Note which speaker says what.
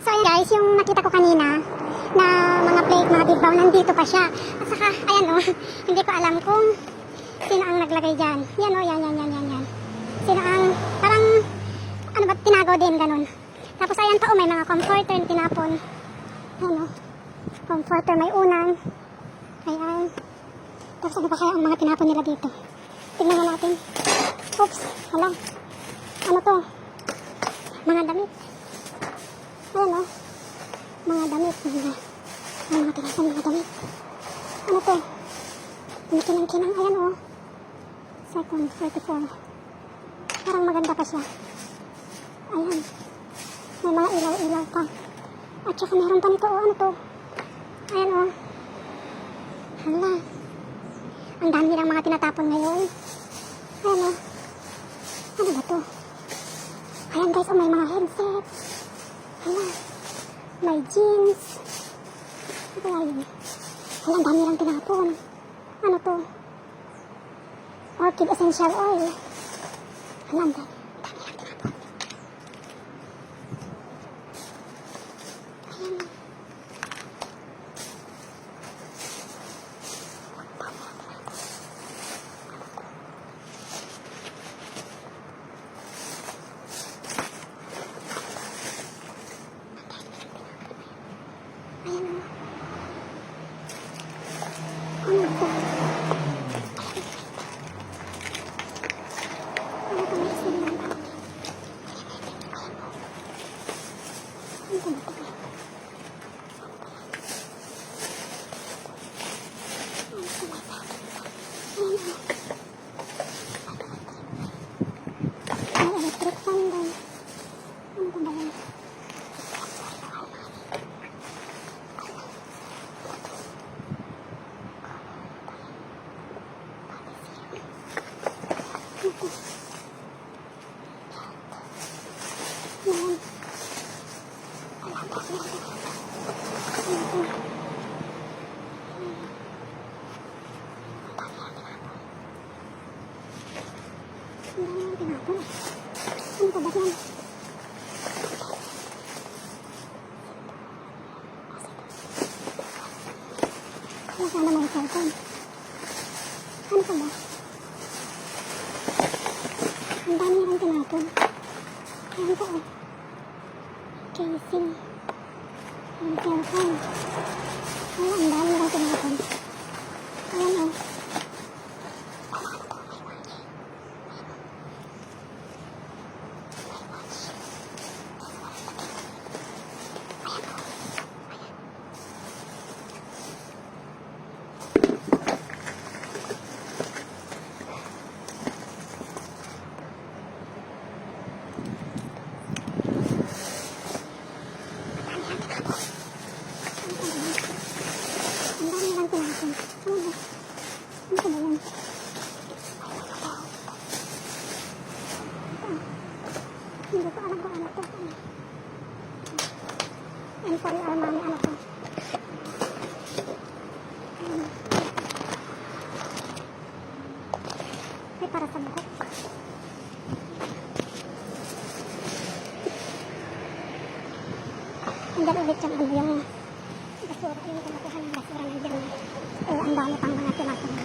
Speaker 1: So ayun guys, yung nakita ko kanina na mga plate, mga bigbaw, nandito pa siya. At saka, ayan o, hindi ko alam kung sino ang naglagay dyan. Yan o, yan, yan, yan, yan, yan. Sino ang, parang, ano ba, tinago din, ganun. Tapos ayan pa o, may mga comforter na tinapon. Ayan o, comforter, may unan. Ayan. Tapos ano ba kaya ang mga tinapon nila dito? Tignan na natin. Oops, hala. Ano to? Mga damit. Ayan o. Mga damit. Mga. Ano to? May kinang-kinang. Ayan o. Second, 34. Parang maganda pa siya. Ayan. May mga ilaw-ilaw pa. At saka meron pa nito. O, ano to? Ayan o. Hala. Ang dami nilang mga tinatapon ngayon. Ayan o. Ano ba to? Ayan guys, oh, may mga headset. May jeans. Ano kaya yun? Hala, ang dami nilang tinapon. Ano to? Orchid Essential Oil. Hala, ang dami. ang dami nilang tinapon. Ayan o. Ayan o. Ano to? Ano to? May isa naman pa. Ano to ba to? Ano to ba to? Ayan o. May electric fan doon. Ano to ba yan? Ayan. Ang dami ng tinapon eh. Ano ba ba yan? Kaya sana may cellphone. Ano pa ba? Ang dami nilang tinapon. Ayan po oh. Casing. Ang cellphone. Ay, ang dami nilang tinapon. Ayan oh. Ang dami nilang tinapon. Ano ba? Ano ba yan? Hindi ko alam kung ano to. Emporio Armani, ano to? Ayan. Ay, para sa buhok. Andyan ulit yung ano yung basura. Yung kumukuha ng basura nandiyan. Eh, ang dami pang mga tinapon.